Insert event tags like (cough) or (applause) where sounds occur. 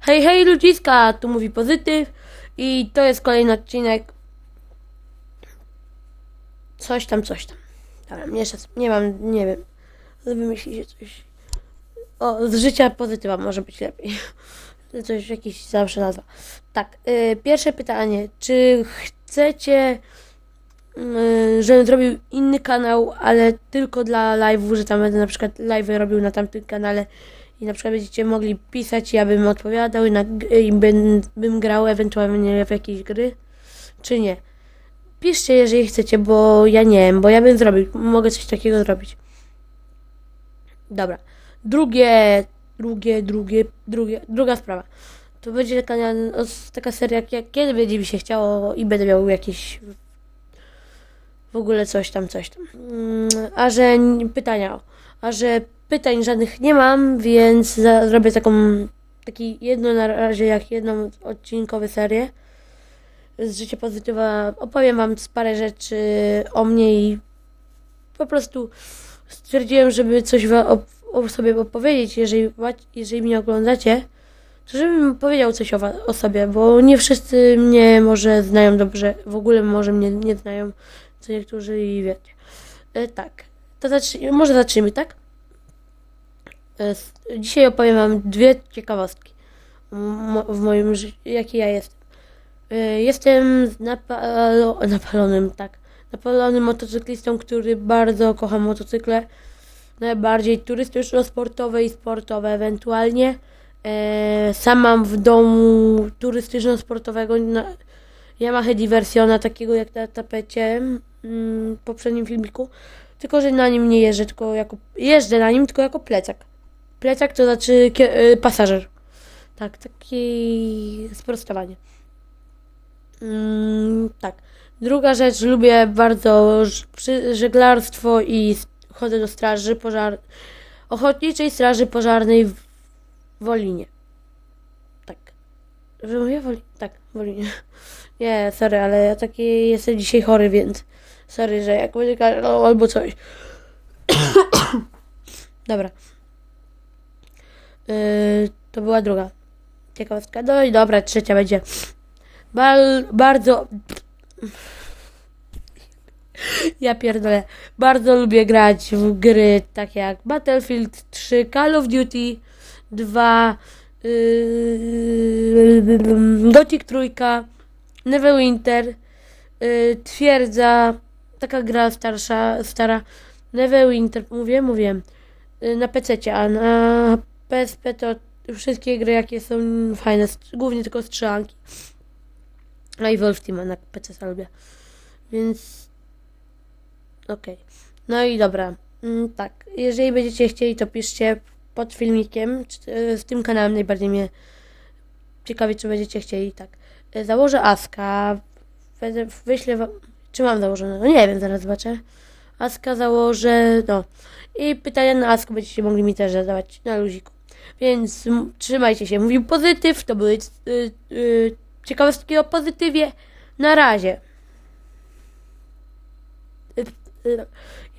Hej, hej ludziska, tu mówi Pozytyw i to jest kolejny odcinek. Coś tam, coś tam. Dobra, nie, nie mam, nie wiem. Wymyślicie coś. O, z życia pozytywa może być lepiej. (laughs) Coś, jakiś zawsze nazwa. Tak, y, pierwsze pytanie. Czy chcecie, żebym zrobił inny kanał, ale tylko dla live'u, że tam będę na przykład live robił na tamtym kanale i na przykład będziecie mogli pisać, ja bym odpowiadał i, na, i bym, bym grał ewentualnie w jakieś gry, czy nie. Piszcie, jeżeli chcecie, bo ja nie wiem, bo ja bym zrobił, mogę coś takiego zrobić. Dobra. Drugie, drugie, drugie, drugie, druga sprawa. To będzie taka, taka seria, jak, jak kiedy będzie mi się chciało i będę miał jakieś w ogóle coś tam, coś tam. Mm, A że pytania, a że pytań żadnych nie mam, więc zrobię taką, taki jedno na razie, jak jedną odcinkowe serię z życia pozytywa. Opowiem wam parę rzeczy o mnie i po prostu stwierdziłem, żeby coś o, o sobie opowiedzieć, jeżeli, jeżeli mnie oglądacie, to żebym powiedział coś o, o sobie, bo nie wszyscy mnie może znają dobrze, w ogóle może mnie nie znają, co niektórzy i wiecie. E, tak, to zacznij, może zacznijmy, tak? E, dzisiaj opowiem wam dwie ciekawostki w moim życiu, jaki ja jestem. E, Jestem napalo- napalonym, tak, napalonym motocyklistą, który bardzo kocha motocykle, najbardziej turystyczno-sportowe i sportowe ewentualnie. E, sam mam w domu turystyczno-sportowego Yamaha Diversiona, takiego jak na tapecie mm, poprzednim filmiku, tylko że na nim nie jeżdżę, tylko jako, jeżdżę na nim tylko jako plecak. Plecak to znaczy e, pasażer. Tak, takie sprostowanie. Mm, tak. Druga rzecz, lubię bardzo żeglarstwo i chodzę do straży pożar... Ochotniczej Straży Pożarnej w Wolinie. Tak. Że mówię Woli... Tak, Wolinie. (laughs) Nie, sorry, ale ja taki jestem dzisiaj chory, więc sorry, że jak będzie kaszlał albo coś. (coughs) Dobra. Yy, to była druga ciekawostka. No i dobra, trzecia będzie. Bal, bardzo. (coughs) Ja pierdolę. Bardzo lubię grać w gry takie jak Battlefield 3, Call of Duty 2, yy, Gothic 3, Neverwinter, yy, Twierdza, taka gra starsza, stara. Neverwinter, mówię, mówiłem. Yy, na PC, a na PSP to wszystkie gry jakie są fajne, głównie tylko strzelanki. No i Wolf Teama na PC lubię. Więc okej. No i dobra. Mm, tak, jeżeli będziecie chcieli, to piszcie pod filmikiem, czy, e, z tym kanałem najbardziej mnie ciekawi, czy będziecie chcieli, tak. E, Założę Aska, wyślę wam, czy mam założone, no nie wiem, zaraz zobaczę. Aska założę, no. I pytania na Asku będziecie mogli mi też zadawać na luziku. Więc trzymajcie się. Mówił pozytyw, to były y, y, ciekawostki o pozytywie. Na razie. Y, y, Ja